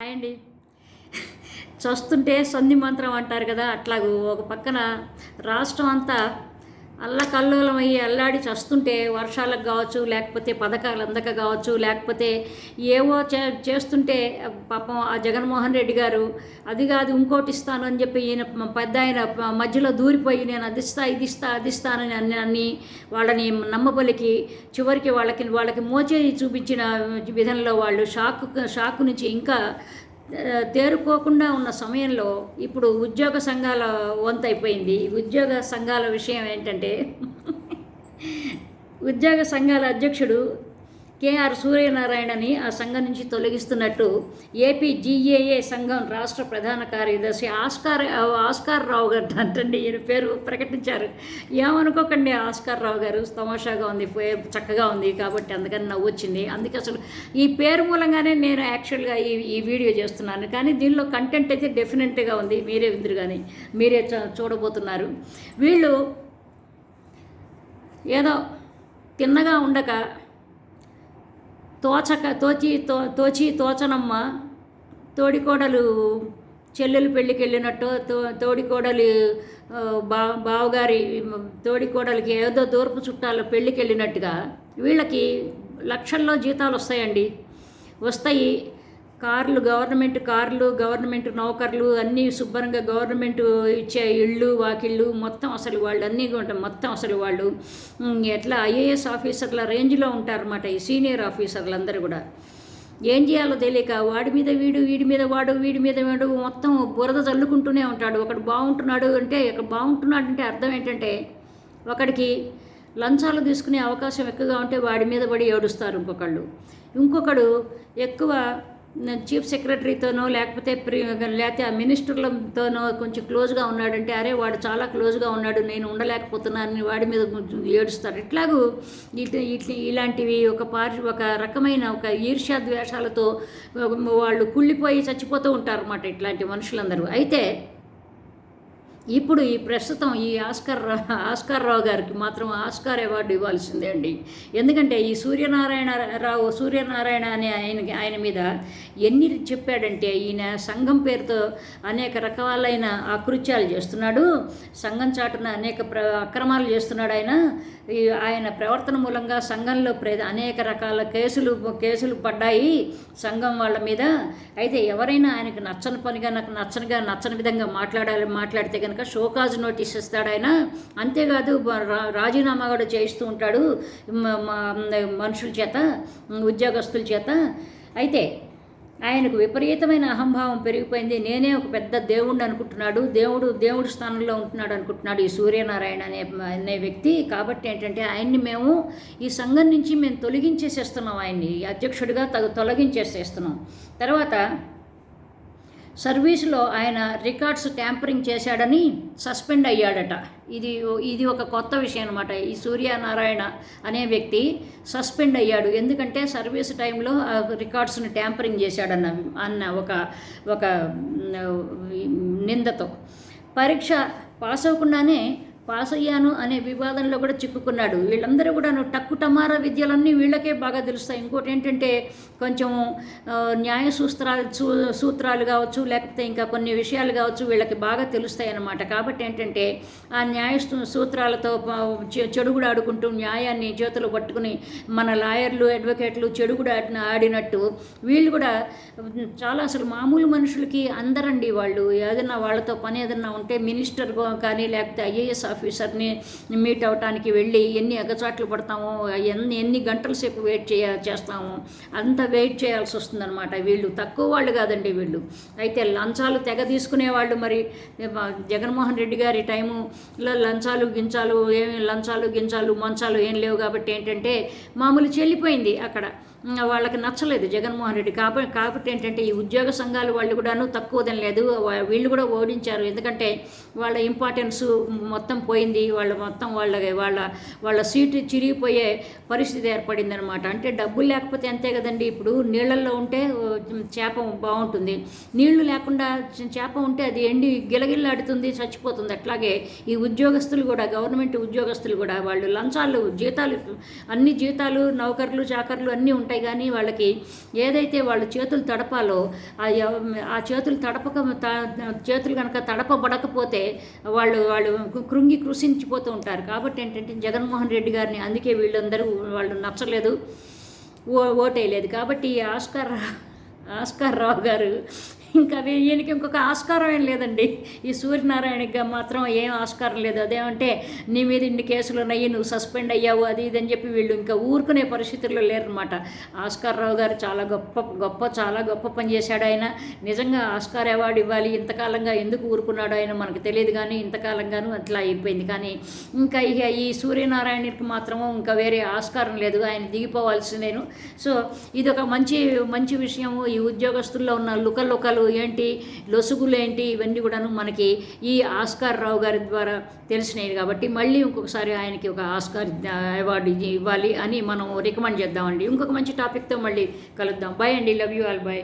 Hi అండి. చస్తుంటే సంధి మంత్రం అంటారు కదా అట్లాగూ ఒక పక్కన రాష్ట్రం అంతా అల్లకల్లోలం అయ్యి అల్లాడి చస్తుంటే వర్షాలకు కావచ్చు లేకపోతే పథకాలు అందక కావచ్చు లేకపోతే ఏవో చే చేస్తుంటే పాపం ఆ జగన్మోహన్ రెడ్డి గారు అది కాదు ఇంకోటి ఇస్తాను అని చెప్పి ఈయన పెద్ద ఆయన మధ్యలో దూరిపోయి నేను అది ఇస్తా ఇది ఇస్తా అది ఇస్తానని అన్ని అన్ని వాళ్ళని నమ్మబలికి చివరికి వాళ్ళకి వాళ్ళకి మోచేయి చూపించిన విధంలో వాళ్ళు షాక్ షాక్ నుంచి ఇంకా తేరుకోకుండా ఉన్న సమయంలో ఇప్పుడు ఉద్యోగ సంఘాల వంతైపోయింది. ఉద్యోగ సంఘాల విషయం ఏంటంటే ఉద్యోగ సంఘాల అధ్యక్షుడు కేఆర్ సూర్యనారాయణని ఆ సంఘం నుంచి తొలగిస్తున్నట్టు ఏపీ జీఏఏ సంఘం రాష్ట్ర ప్రధాన కార్యదర్శి ఆస్కార్ ఆస్కార్ రావు గారు అంటండి. ఈయన పేరు ప్రకటించారు. ఏమనుకోకండి ఆస్కార్ రావు గారు. తమాషాగా ఉంది చక్కగా ఉంది కాబట్టి అందుకని నవ్వు వచ్చింది అందుకే అసలు ఈ పేరు మూలంగానే నేను యాక్చువల్గా ఈ ఈ వీడియో చేస్తున్నాను. కానీ దీనిలో కంటెంట్ అయితే డెఫినెట్గా ఉంది. మీరే విందురు కానీ మీరే చూడబోతున్నారు. వీళ్ళు ఏదో తిన్నగా ఉండక తోచక తోచి తో తోచి తోచనమ్మ. తోడికోడలు చెల్లెలు పెళ్ళికి వెళ్ళినట్టు తో తోడికోడలు బా బావగారి తోడికోడలికి ఏదో దూరపు చుట్టాలు పెళ్ళికి వెళ్ళినట్టుగా వీళ్ళకి లక్షల్లో జీతాలు వస్తాయండి వస్తాయి. కార్లు గవర్నమెంట్ కార్లు గవర్నమెంట్ నౌకర్లు అన్నీ శుభ్రంగా గవర్నమెంట్ ఇచ్చే ఇళ్ళు వాకిళ్ళు మొత్తం అసలు వాళ్ళు అన్నీ ఉంటాయి మొత్తం అసలు వాళ్ళు ఎట్లా ఐఏఎస్ ఆఫీసర్ల రేంజ్లో ఉంటారన్నమాట ఈ సీనియర్ ఆఫీసర్లు అందరూ కూడా. ఏం చేయాలో తెలియక వాడి మీద వీడు వీడి మీద వాడు వీడి మీద వాడు మొత్తం బురద చల్లుకుంటూనే ఉంటాడు. ఒకడు బాగుంటున్నాడు అంటే ఇక్కడ బాగుంటున్నాడు అంటే అర్థం ఏంటంటే ఒకడికి లంచాలు తీసుకునే అవకాశం ఎక్కువగా ఉంటే వాడి మీద పడి ఏడుస్తారు ఇంకొకళ్ళు. ఇంకొకడు ఎక్కువ చీఫ్ సెక్రటరీతోనో లేకపోతే ప్రి లేకపోతే ఆ మినిస్టర్లతోనో కొంచెం క్లోజ్గా ఉన్నాడంటే అరే వాడు చాలా క్లోజ్గా ఉన్నాడు నేను ఉండలేకపోతున్నానని వాడి మీద కొంచెం ఏడుస్తారు. ఇట్లాగూ ఇట్- ఇట్- ఇలాంటివి ఒక పార్ ఒక రకమైన ఒక ఈర్ష్యా ద్వేషాలతో వాళ్ళు కుళ్ళిపోయి చచ్చిపోతూ ఉంటారు అన్నమాట ఇట్లాంటి మనుషులందరూ. అయితే ఇప్పుడు ఈ ప్రస్తుతం ఈ ఆస్కార్ రా- ఆస్కార్ రావు గారికి మాత్రం ఆస్కార్ అవార్డు ఇవ్వాల్సిందే అండి. ఎందుకంటే ఈ సూర్యనారాయణ రావు సూర్యనారాయణ అనే ఆయనకి ఆయన మీద ఎన్ని చెప్పాడంటే ఈయన సంఘం పేరుతో అనేక రకాలైన అకృత్యాలు చేస్తున్నాడు. సంఘం చాటున అనేక ప్ర అక్రమాలు చేస్తున్నాడు ఆయన. ఈ ఆయన ప్రవర్తన మూలంగా సంఘంలో ప్ర అనేక రకాల కేసులు కేసులు పడ్డాయి సంఘం వాళ్ళ మీద. అయితే ఎవరైనా ఆయనకు నచ్చని పనిగా నాకు నచ్చనిగా నచ్చని విధంగా మాట్లాడాలి మాట్లాడితే కనుక షోకాజ్ నోటీస్ ఇస్తాడు ఆయన. అంతేకాదు రా- రాజీనామా కూడా చేయిస్తూ ఉంటాడు మనుషుల చేత ఉద్యోగస్తుల చేత. అయితే ఆయనకు విపరీతమైన అహంభావం పెరిగిపోయింది. నేనే ఒక పెద్ద దేవుడు అనుకుంటున్నాడు. దేవుడు దేవుడి స్థానంలో ఉంటున్నాడు అనుకుంటున్నాడు ఈ సూర్యనారాయణ అనే అనే వ్యక్తి. కాబట్టి ఏంటంటే ఆయన్ని మేము ఈ సంఘం నుంచి మేము తొలగించేసేస్తున్నాం ఆయన్ని. ఈ అధ్యక్షుడిగా తగు తొలగించేసేస్తున్నాం. తర్వాత సర్వీసులో ఆయన రికార్డ్స్ ట్యాంపరింగ్ చేశాడని సస్పెండ్ అయ్యాడట. ఇది ఇది ఒక కొత్త విషయం అనమాట ఈ సూర్యనారాయణ అనే వ్యక్తి సస్పెండ్ అయ్యాడు. ఎందుకంటే సర్వీస్ టైంలో ఆ రికార్డ్స్ని ట్యాంపరింగ్ చేశాడన్న అన్న ఒక ఒక నిందతో. పరీక్ష పాస్ అవ్వకుండానే పాస్ అయ్యాను అనే వివాదంలో కూడా చిక్కుకున్నాడు. వీళ్ళందరూ కూడా టక్కు టమారా విద్యలన్నీ వీళ్ళకే బాగా తెలుస్తాయి. ఇంకోటి ఏంటంటే కొంచెం న్యాయ సూత్రాలు సూత్రాలు కావచ్చు లేకపోతే ఇంకా కొన్ని విషయాలు కావచ్చు వీళ్ళకి బాగా తెలుస్తాయి అన్నమాట. కాబట్టి ఏంటంటే ఆ న్యాయ సూత్రాలతో చె- చెడుగుడు ఆడుకుంటూ న్యాయాన్ని చేతులు పట్టుకుని మన లాయర్లు అడ్వకేట్లు చెడుగుడు ఆడిన ఆడినట్టు వీళ్ళు కూడా చాలా అసలు మామూలు మనుషులకి అందరండి వాళ్ళు. ఏదైనా వాళ్ళతో పని ఏదైనా ఉంటే మినిస్టర్ కానీ లేకపోతే ఐఏఎస్ ఆఫీసర్ని మీట్ అవటానికి వెళ్ళి ఎన్ని ఎగచాట్లు పడతామో ఎన్ని ఎన్ని గంటల సేపు వెయిట్ చేయ చేస్తామో అంత వెయిట్ చేయాల్సి వస్తుందన్నమాట వీళ్ళు. తక్కువ వాళ్ళు కాదండి వీళ్ళు. అయితే లంచాలు తెగ తీసుకునే వాళ్ళు మరి. జగన్మోహన్ రెడ్డి గారి టైములో లంచాలు గించాలు ఏమి లంచాలు గించాలు మంచాలు ఏం లేవు కాబట్టి ఏంటంటే మామూలు చెల్లిపోయింది అక్కడ. వాళ్ళకి నచ్చలేదు జగన్మోహన్ రెడ్డి. కాబట్టి కాబట్టి ఏంటంటే ఈ ఉద్యోగ సంఘాలు వాళ్ళు కూడాను తక్కువదని లేదు. వీళ్ళు కూడా ఓడించారు. ఎందుకంటే వాళ్ళ ఇంపార్టెన్స్ మొత్తం పోయింది. వాళ్ళ మొత్తం వాళ్ళ వాళ్ళ వాళ్ళ సీటు చిరిగిపోయే పరిస్థితి ఏర్పడింది అనమాట అంటే డబ్బులు లేకపోతే అంతే కదండి. ఇప్పుడు నీళ్ళల్లో ఉంటే చేప బాగుంటుంది. నీళ్ళు లేకుండా చేప ఉంటే అది ఎండి గిలగిల్లాడుతుంది చచ్చిపోతుంది. అట్లాగే ఈ ఉద్యోగస్తులు కూడా గవర్నమెంట్ ఉద్యోగస్తులు కూడా వాళ్ళు లంచాలు జీతాలు అన్ని జీతాలు నౌకర్లు చాకర్లు అన్నీ ఉంటాయి. ఉంటాయి కానీ వాళ్ళకి ఏదైతే వాళ్ళు చేతులు తడపాలో ఆ చేతులు తడపక త- చేతులు కనుక తడపబడకపోతే వాళ్ళు వాళ్ళు కృంగి కృషించిపోతూ ఉంటారు. కాబట్టి ఏంటంటే జగన్మోహన్ రెడ్డి గారిని అందుకే వీళ్ళందరూ వాళ్ళు నచ్చలేదు ఓ ఓటేయలేదు. కాబట్టి ఆస్కార్ ఆస్కార్ రావు గారు ఇంకా ఈయనకి ఇంకొక ఆస్కారం ఏం లేదండి. ఈ సూర్యనారాయణకి మాత్రం ఏం ఆస్కారం లేదు. అదేమంటే నీ మీద ఇన్ని కేసులు ఉన్నాయి నువ్వు సస్పెండ్ అయ్యావు అది ఇది అని చెప్పి వీళ్ళు ఇంకా ఊరుకునే పరిస్థితుల్లో లేరనమాట ఆస్కార్ రావు గారు చాలా గొప్ప గొప్ప చాలా గొప్ప పని చేశాడు ఆయన. నిజంగా ఆస్కార్ అవార్డు ఇవ్వాలి. ఇంతకాలంగా ఎందుకు ఊరుకున్నాడు ఆయన మనకు తెలియదు కానీ ఇంతకాలంగాను అట్లా అయిపోయింది. కానీ ఇంకా ఇక ఈ సూర్యనారాయణకి మాత్రం ఇంకా వేరే ఆస్కారం లేదు. ఆయన దిగిపోవాల్సిందేను. సో ఇది ఒక మంచి మంచి విషయము. ఈ ఉద్యోగస్తుల్లో ఉన్న లుకలుకలు ఏంటి? లొసుగులు ఏంటి? ఇవన్నీ కూడాను మనకి ఈ ఆస్కార్ రావు గారి ద్వారా తెలిసినాయి కాబట్టి మళ్ళీ ఇంకొకసారి ఆయనకి ఒక ఆస్కార్ అవార్డు ఇవ్వాలి అని మనం రికమెండ్ చేద్దామండి. ఇంకొక మంచి టాపిక్తో మళ్ళీ కలుద్దాం. బాయ్ అండి. Love you all bye